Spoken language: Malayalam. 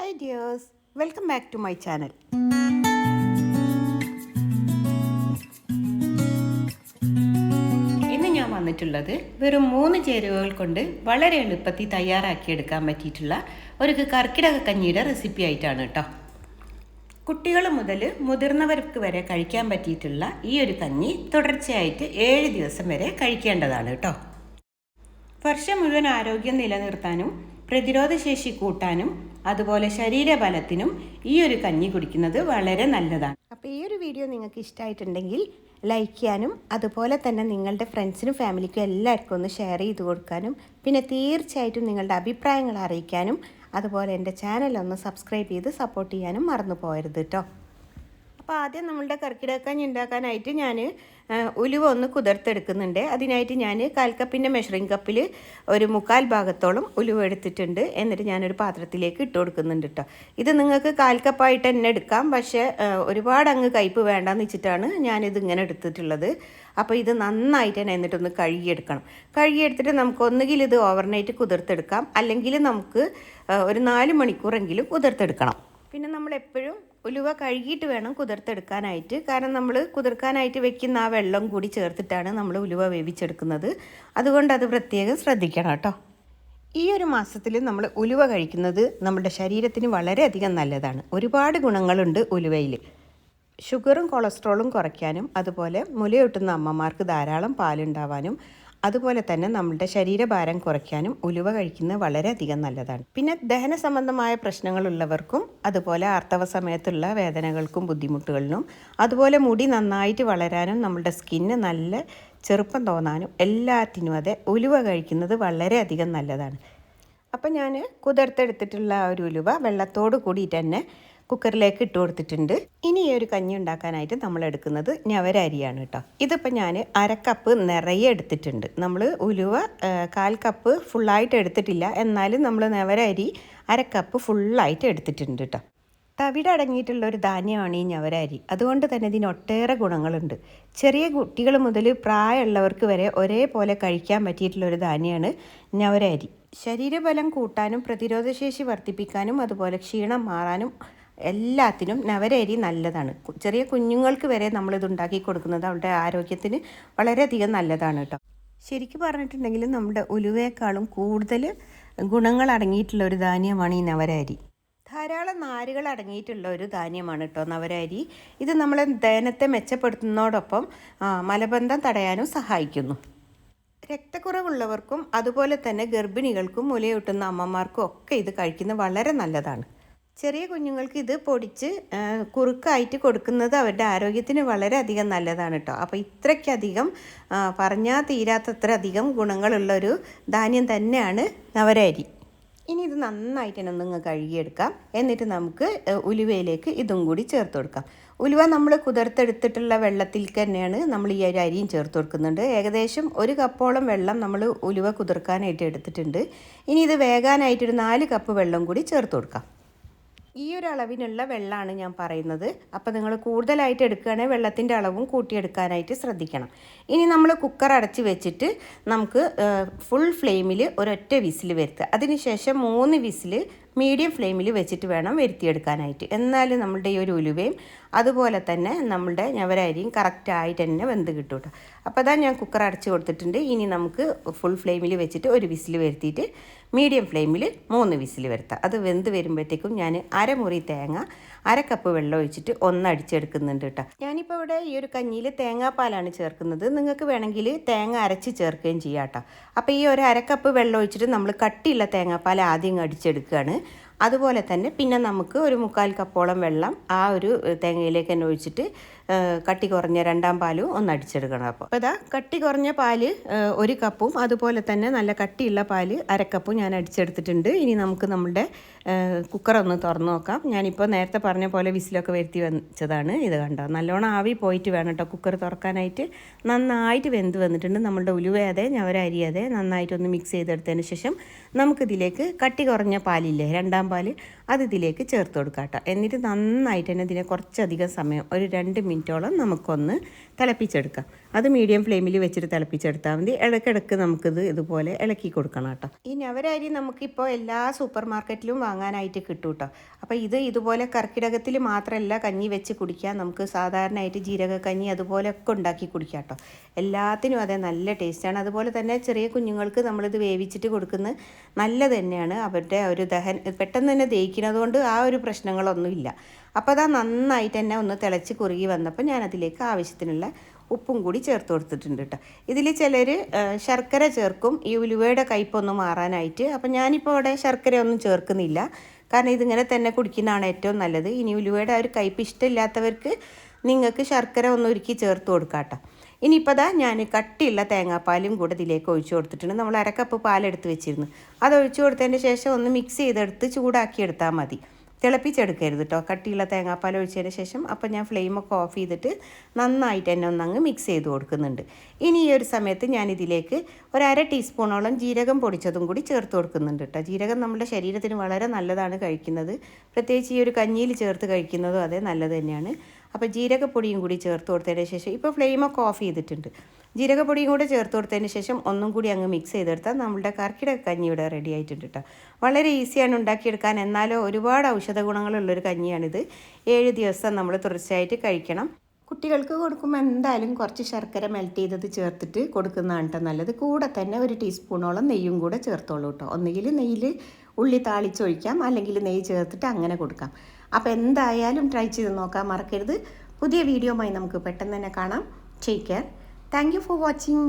Hi dears welcome back to my channel ഇന്ന് ഞാൻ വന്നിട്ടുള്ളത് വെറും മൂന്ന് ചേരുവകൾ കൊണ്ട് വളരെ എളുപ്പത്തിൽ തയ്യാറാക്കിയെടുക്കാൻ പറ്റിയിട്ടുള്ള ഒരു കർക്കിടക കഞ്ഞിയുടെ റെസിപ്പി ആയിട്ടാണ് കേട്ടോ. കുട്ടികൾ മുതൽ മുതിർന്നവർക്ക് വരെ കഴിക്കാൻ പറ്റിയിട്ടുള്ള ഈ ഒരു കഞ്ഞി തുടർച്ചയായിട്ട് ഏഴ് ദിവസം വരെ കഴിക്കേണ്ടതാണ് കേട്ടോ. വർഷം മുഴുവൻ ആരോഗ്യം നിലനിർത്താനും പ്രതിരോധശേഷി കൂട്ടാനും അതുപോലെ ശരീരബലത്തിനും ഈ ഒരു കഞ്ഞി കുടിക്കുന്നത് വളരെ നല്ലതാണ്. അപ്പോൾ ഈ ഒരു വീഡിയോ നിങ്ങൾക്ക് ഇഷ്ടമായിട്ടുണ്ടെങ്കിൽ ലൈക്ക് ചെയ്യാനും അതുപോലെ തന്നെ നിങ്ങളുടെ ഫ്രണ്ട്സിനും ഫാമിലിക്കും എല്ലാവർക്കും ഒന്ന് ഷെയർ ചെയ്ത് കൊടുക്കാനും പിന്നെ തീർച്ചയായിട്ടും നിങ്ങളുടെ അഭിപ്രായങ്ങൾ അറിയിക്കാനും അതുപോലെ എന്റെ ചാനൽ ഒന്ന് സബ്സ്ക്രൈബ് ചെയ്ത് സപ്പോർട്ട് ചെയ്യാനും മറന്നു പോകരുത് കേട്ടോ. അപ്പോൾ ആദ്യം നമ്മളുടെ കർക്കിടക്കഞ്ഞി ഉണ്ടാക്കാനായിട്ട് ഞാൻ ഉലുവ ഒന്ന് കുതിർത്തെടുക്കുന്നുണ്ട്. അതിനായിട്ട് ഞാൻ കാൽക്കപ്പിന്റെ മെഷറിംഗ് കപ്പിൽ ഒരു മുക്കാൽ ഭാഗത്തോളം ഉലുവ എടുത്തിട്ടുണ്ട്. എന്നിട്ട് ഞാനൊരു പാത്രത്തിലേക്ക് ഇട്ട് കൊടുക്കുന്നുണ്ട് കേട്ടോ ഇത് നിങ്ങൾക്ക് കാൽക്കപ്പായിട്ട് തന്നെ എടുക്കാം. പക്ഷേ ഒരുപാട് അങ്ങ് കയ്പ്പ് വേണ്ടാന്ന് വെച്ചിട്ടാണ് ഞാനിത് ഇങ്ങനെ എടുത്തിട്ടുള്ളത്. അപ്പോൾ ഇത് നന്നായിട്ട് തന്നെ എന്നിട്ടൊന്ന് കഴുകിയെടുക്കണം. കഴുകിയെടുത്തിട്ട് നമുക്ക് ഒന്നുകിൽ ഇത് ഓവർനൈറ്റ് കുതിർത്തെടുക്കാം. അല്ലെങ്കിൽ നമുക്ക് ഒരു നാല് മണിക്കൂറെങ്കിലും കുതിർത്തെടുക്കണം. പിന്നെ നമ്മൾ എപ്പോഴും ഉലുവ കഴുകിയിട്ട് വേണം കുതിർത്തെടുക്കാനായിട്ട്. കാരണം നമ്മൾ കുതിർക്കാനായിട്ട് വെക്കുന്ന ആ വെള്ളം കൂടി ചേർത്തിട്ടാണ് നമ്മൾ ഉലുവ വേവിച്ചെടുക്കുന്നത്. അതുകൊണ്ട് അത് പ്രത്യേകം ശ്രദ്ധിക്കണം കേട്ടോ. ഈ ഒരു മാസത്തിൽ നമ്മൾ ഉലുവ കഴിക്കുന്നത് നമ്മുടെ ശരീരത്തിന് വളരെയധികം നല്ലതാണ്. ഒരുപാട് ഗുണങ്ങളുണ്ട് ഉലുവയിൽ ഷുഗറും കൊളസ്ട്രോളും കുറയ്ക്കാനും അതുപോലെ മുലയൂട്ടുന്ന അമ്മമാർക്ക് ധാരാളം പാലുണ്ടാവാനും അതുപോലെ തന്നെ നമ്മളുടെ ശരീരഭാരം കുറയ്ക്കാനും ഉലുവ കഴിക്കുന്നത് വളരെയധികം നല്ലതാണ്. പിന്നെ ദഹന സംബന്ധമായ പ്രശ്നങ്ങളുള്ളവർക്കും അതുപോലെ ആർത്തവ സമയത്തുള്ള വേദനകൾക്കും ബുദ്ധിമുട്ടുകളിനും അതുപോലെ മുടി നന്നായിട്ട് വളരാനും നമ്മളുടെ സ്കിന്ന് നല്ല ചെറുപ്പം തോന്നാനും എല്ലാത്തിനും അതെ ഉലുവ കഴിക്കുന്നത് വളരെയധികം നല്ലതാണ്. അപ്പം ഞാൻ കുതിർത്തെടുത്തിട്ടുള്ള ആ ഒരു ഉലുവ വെള്ളത്തോട് കൂടി തന്നെ കുക്കറിലേക്ക് ഇട്ട് കൊടുത്തിട്ടുണ്ട്. ഇനി ഈ ഒരു കഞ്ഞി ഉണ്ടാക്കാനായിട്ട് നമ്മൾ എടുക്കുന്നത് ഞവരരിയാണ് കേട്ടോ. ഇതിപ്പോൾ ഞാൻ അര കപ്പ് നിറയെ എടുത്തിട്ടുണ്ട്. നമ്മൾ ഉലുവ കാൽ കപ്പ് ഫുള്ളായിട്ട് എടുത്തിട്ടില്ല. എന്നാലും നമ്മൾ ഞവരരി അരക്കപ്പ് ഫുള്ളായിട്ട് എടുത്തിട്ടുണ്ട് കേട്ടോ. തവിട് അടങ്ങിയിട്ടുള്ള ഒരു ധാന്യമാണ് ഈ ഞവരരി. അതുകൊണ്ട് തന്നെ ഇതിന് ഒട്ടേറെ ഗുണങ്ങളുണ്ട്. ചെറിയ കുട്ടികൾ മുതൽ പ്രായമുള്ളവർക്ക് വരെ ഒരേപോലെ കഴിക്കാൻ പറ്റിയിട്ടുള്ള ഒരു ധാന്യമാണ് ഞവരരി. ശരീരബലം കൂട്ടാനും പ്രതിരോധശേഷി വർദ്ധിപ്പിക്കാനും അതുപോലെ ക്ഷീണം മാറാനും എല്ലാത്തിനും നവരരി നല്ലതാണ്. ചെറിയ കുഞ്ഞുങ്ങൾക്ക് വരെ നമ്മളിത് ഉണ്ടാക്കി കൊടുക്കുന്നത് അവരുടെ ആരോഗ്യത്തിന് വളരെയധികം നല്ലതാണ് കേട്ടോ ശരിക്കും പറഞ്ഞിട്ടുണ്ടെങ്കിൽ നമ്മുടെ ഉലുവയേക്കാളും കൂടുതൽ ഗുണങ്ങൾ അടങ്ങിയിട്ടുള്ള ഒരു ധാന്യമാണ് ഈ നവരരി. ധാരാളം നാരുകൾ അടങ്ങിയിട്ടുള്ള ഒരു ധാന്യമാണ് കേട്ടോ നവരരി. ഇത് നമ്മളെ ദഹനത്തെ മെച്ചപ്പെടുത്തുന്നതോടൊപ്പം മലബന്ധം തടയാനും സഹായിക്കുന്നു. രക്തക്കുറവുള്ളവർക്കും അതുപോലെ തന്നെ ഗർഭിണികൾക്കും മുലയൂട്ടുന്ന അമ്മമാർക്കും ഒക്കെ ഇത് കഴിക്കുന്നത് വളരെ നല്ലതാണ്. ചെറിയ കുഞ്ഞുങ്ങൾക്ക് ഇത് പൊടിച്ച് കുറുക്കായിട്ട് കൊടുക്കുന്നത് അവരുടെ ആരോഗ്യത്തിന് വളരെയധികം നല്ലതാണ് കേട്ടോ അപ്പോൾ ഇത്രയ്ക്കധികം പറഞ്ഞാൽ തീരാത്തത്ര അധികം ഗുണങ്ങളുള്ളൊരു ധാന്യം തന്നെയാണ് നവരരി. ഇനി ഇത് നന്നായിട്ട് തന്നെ ഒന്ന് കഴുകിയെടുക്കാം. എന്നിട്ട് നമുക്ക് ഉലുവയിലേക്ക് ഇതും കൂടി ചേർത്ത് കൊടുക്കാം. ഉലുവ നമ്മൾ കുതിർത്തെടുത്തിട്ടുള്ള വെള്ളത്തിൽ തന്നെയാണ് നമ്മൾ ഈ ഒരു അരിയും ചേർത്ത് കൊടുക്കുന്നുണ്ട്. ഏകദേശം ഒരു കപ്പോളം വെള്ളം നമ്മൾ ഉലുവ കുതിർക്കാനായിട്ട് എടുത്തിട്ടുണ്ട്. ഇനി ഇത് വേകാനായിട്ടൊരു നാല് കപ്പ് വെള്ളം കൂടി ചേർത്ത് കൊടുക്കാം. ഈ ഒരു അളവിനുള്ള വെള്ളമാണ് ഞാൻ പറയുന്നത്. അപ്പോൾ നിങ്ങൾ കൂടുതലായിട്ട് എടുക്കുകയാണെങ്കിൽ വെള്ളത്തിന്റെ അളവും കൂട്ടിയെടുക്കാനായിട്ട് ശ്രദ്ധിക്കണം. ഇനി നമ്മൾ കുക്കർ അടച്ച് വെച്ചിട്ട് നമുക്ക് ഫുൾ ഫ്ലെയിമിൽ ഒരൊറ്റ വിസിൽ വരുത്തുക. അതിനുശേഷം മൂന്ന് വിസിൽ മീഡിയം ഫ്ലെയിമിൽ വെച്ചിട്ട് വേണം വരുത്തിയെടുക്കാനായിട്ട്. എന്നാലും നമ്മളുടെ ഈ ഒരു ഉലുവയും അതുപോലെ തന്നെ നമ്മളുടെ ഞവരരിയും കറക്റ്റായിട്ട് തന്നെ വെന്ത് കിട്ടും കേട്ടോ. അപ്പോൾ അതാ ഞാൻ കുക്കർ അടച്ച് കൊടുത്തിട്ടുണ്ട്. ഇനി നമുക്ക് ഫുൾ ഫ്ലെയിമിൽ വെച്ചിട്ട് ഒരു വിസിൽ വരുത്തിയിട്ട് മീഡിയം ഫ്ലെയിമിൽ മൂന്ന് വിസിൽ വരുത്താം. അത് വെന്ത് വരുമ്പോഴത്തേക്കും ഞാൻ അരമുറി തേങ്ങ അര കപ്പ് വെള്ളം ഒഴിച്ചിട്ട് ഒന്ന് അടിച്ചെടുക്കുന്നുണ്ട് കേട്ടോ ഞാനിപ്പോൾ ഇവിടെ ഈ ഒരു കഞ്ഞിയിൽ തേങ്ങാപ്പാലാണ് ചേർക്കുന്നത്. നിങ്ങൾക്ക് വേണമെങ്കിൽ തേങ്ങ അരച്ച് ചേർക്കുകയും ചെയ്യാം കേട്ടോ അപ്പോൾ ഈ ഒരു അരക്കപ്പ് വെള്ളം ഒഴിച്ചിട്ട് നമ്മൾ കട്ടിയുള്ള തേങ്ങാപ്പാൽ ആദ്യം അടിച്ചെടുക്കുകയാണ്. അതുപോലെ തന്നെ പിന്നെ നമുക്ക് ഒരു മുക്കാൽ കപ്പോളം വെള്ളം ആ ഒരു തേങ്ങയിലേക്ക് തന്നെ ഒഴിച്ചിട്ട് കട്ടി കുറഞ്ഞ രണ്ടാം പാലും ഒന്ന് അടിച്ചെടുക്കണം അപ്പോൾ. അപ്പോൾ ഇതാ കട്ടി കുറഞ്ഞ പാൽ ഒരു കപ്പും അതുപോലെ തന്നെ നല്ല കട്ടിയുള്ള പാൽ അരക്കപ്പും ഞാൻ അടിച്ചെടുത്തിട്ടുണ്ട്. ഇനി നമുക്ക് നമ്മുടെ കുക്കർ ഒന്ന് തുറന്നു നോക്കാം. ഞാനിപ്പോൾ നേരത്തെ പറഞ്ഞ പോലെ വിസിലൊക്കെ വരുത്തി വെച്ചതാണ്. ഇത് കണ്ടോ? നല്ലോണം ആവി പോയിട്ട് വേണം കേട്ടോ കുക്കർ തുറക്കാനായിട്ട്. നന്നായിട്ട് വെന്ത് വന്നിട്ടുണ്ട് നമ്മളുടെ ഉലുവയാതെ അതെ ഞവര അരി അതെ നന്നായിട്ടൊന്ന് മിക്സ് ചെയ്തെടുത്തതിന് ശേഷം നമുക്കിതിലേക്ക് കട്ടി കുറഞ്ഞ പാലില്ലേ രണ്ടാം പാൽ അത് ഇതിലേക്ക് ചേർത്ത് കൊടുക്കാം കേട്ടോ. എന്നിട്ട് നന്നായിട്ട് തന്നെ ഇതിനെ കുറച്ചധികം സമയം ഒരു രണ്ട് മിനിറ്റോളം നമുക്കൊന്ന് തിളപ്പിച്ചെടുക്കാം. അത് മീഡിയം ഫ്ലെയിമിൽ വെച്ചിട്ട് തിളപ്പിച്ചെടുത്താൽ മതി. ഇടയ്ക്കിടയ്ക്ക് നമുക്കിത് ഇതുപോലെ ഇളക്കി കൊടുക്കണം കേട്ടോ. ഈ നവരരി നമുക്കിപ്പോൾ എല്ലാ സൂപ്പർ മാർക്കറ്റിലും വാങ്ങാനായിട്ട് കിട്ടും കേട്ടോ. അപ്പോൾ ഇത് ഇതുപോലെ കർക്കിടകത്തിൽ മാത്രമല്ല കഞ്ഞി വെച്ച് കുടിക്കാൻ നമുക്ക് സാധാരണയായിട്ട് ജീരക കഞ്ഞി അതുപോലെയൊക്കെ ഉണ്ടാക്കി കുടിക്കാം കേട്ടോ. എല്ലാത്തിനും അതെ നല്ല ടേസ്റ്റാണ് അതുപോലെ തന്നെ ചെറിയ കുഞ്ഞുങ്ങൾക്ക് നമ്മളിത് വേവിച്ചിട്ട് കൊടുക്കുന്നത് നല്ലത് തന്നെയാണ്. അവരുടെ ഒരു ദഹൻ പെട്ടെന്ന് തന്നെ തേക്കുന്നത് കൊണ്ട് ആ ഒരു പ്രശ്നങ്ങളൊന്നുമില്ല. അപ്പോൾ അതാ നന്നായിട്ട് തന്നെ ഒന്ന് തിളച്ച് കുറുകി വന്നപ്പോൾ ഞാൻ അതിലേക്ക് ആവശ്യത്തിനുള്ള ഉപ്പും കൂടി ചേർത്ത് കൊടുത്തിട്ടുണ്ട് കേട്ടോ. ഇതിൽ ചിലർ ശർക്കര ചേർക്കും ഈ ഉലുവയുടെ കയ്പൊന്ന് മാറാനായിട്ട്. അപ്പം ഞാനിപ്പോൾ അവിടെ ശർക്കര ഒന്നും ചേർക്കുന്നില്ല. കാരണം ഇതിങ്ങനെ തന്നെ കുടിക്കുന്നതാണ് ഏറ്റവും നല്ലത്. ഇനി ഉലുവയുടെ ആ ഒരു കയ്പ് ഇഷ്ടമില്ലാത്തവർക്ക് നിങ്ങൾക്ക് ശർക്കര ഒന്ന് ഒരുക്കി ചേർത്ത് കൊടുക്കാം കേട്ടോ. ഇനിയിപ്പോൾ അതാ ഞാൻ കട്ടിയുള്ള തേങ്ങാപ്പാലും കൂടെ ഇതിലേക്ക് ഒഴിച്ചു കൊടുത്തിട്ടുണ്ട്. നമ്മൾ അരക്കപ്പ് പാലെടുത്ത് വെച്ചിരുന്നു. അത് ഒഴിച്ചു കൊടുത്തതിന് ശേഷം ഒന്ന് മിക്സ് ചെയ്തെടുത്ത് ചൂടാക്കി എടുത്താൽ മതി. തിളപ്പിച്ചെടുക്കരുത് കേട്ടോ കട്ടിയുള്ള തേങ്ങാപ്പാൽ ഒഴിച്ചതിന് ശേഷം അപ്പോൾ ഞാൻ ഫ്ലെയിമൊക്കെ ഓഫ് ചെയ്തിട്ട് നന്നായിട്ട് തന്നെ ഒന്നങ്ങ് മിക്സ് ചെയ്ത് കൊടുക്കുന്നുണ്ട്. ഇനി ഈ ഒരു സമയത്ത് ഞാൻ ഇതിലേക്ക് ഒരു അര ടീസ്പൂണോളം ജീരകം പൊടിച്ചതും കൂടി ചേർത്ത് കൊടുക്കുന്നുണ്ട് കേട്ടോ ജീരകം നമ്മുടെ ശരീരത്തിന് വളരെ നല്ലതാണ് കഴിക്കുന്നത്. പ്രത്യേകിച്ച് ഈ ഒരു കഞ്ഞിയിൽ ചേർത്ത് കഴിക്കുന്നതും അതേ നല്ലത് തന്നെയാണ്. അപ്പോൾ ജീരകപ്പൊടിയും കൂടി ചേർത്ത് കൊടുത്തതിന് ശേഷം ഇപ്പോൾ ഫ്ലെയിമൊക്കെ ഓഫ് ചെയ്തിട്ടുണ്ട്. ജീരകപ്പൊടിയും കൂടെ ചേർത്ത് കൊടുത്തതിന് ശേഷം ഒന്നും കൂടി അങ്ങ് മിക്സ് ചെയ്തെടുത്താൽ നമ്മുടെ കർക്കിടക കഞ്ഞി ഇവിടെ റെഡി ആയിട്ടുണ്ട് കേട്ടോ. വളരെ ഈസിയാണ് ഉണ്ടാക്കിയെടുക്കാൻ. എന്നാലോ ഒരുപാട് ഔഷധ ഗുണങ്ങളുള്ളൊരു കഞ്ഞിയാണിത്. ഏഴ് ദിവസം നമ്മൾ തുടർച്ചയായിട്ട് കഴിക്കണം. കുട്ടികൾക്ക് കൊടുക്കുമ്പോൾ എന്തായാലും കുറച്ച് ശർക്കര മെൽറ്റ് ചെയ്തത് ചേർത്തിട്ട് കൊടുക്കുന്നതാണ് കേട്ടോ നല്ലത്. കൂടെ തന്നെ ഒരു ടീസ്പൂണോളം നെയ്യും കൂടെ ചേർത്തോളൂ കേട്ടോ. ഒന്നുകിൽ നെയ്യിൽ ഉള്ളി താളിച്ചൊഴിക്കാം അല്ലെങ്കിൽ നെയ്യ് ചേർത്തിട്ട് അങ്ങനെ കൊടുക്കാം. അപ്പോൾ എന്തായാലും ട്രൈ ചെയ്ത് നോക്കാൻ മറക്കരുത്. പുതിയ വീഡിയോയുമായി നമുക്ക് പെട്ടെന്ന് തന്നെ കാണാം. Take care thank for watching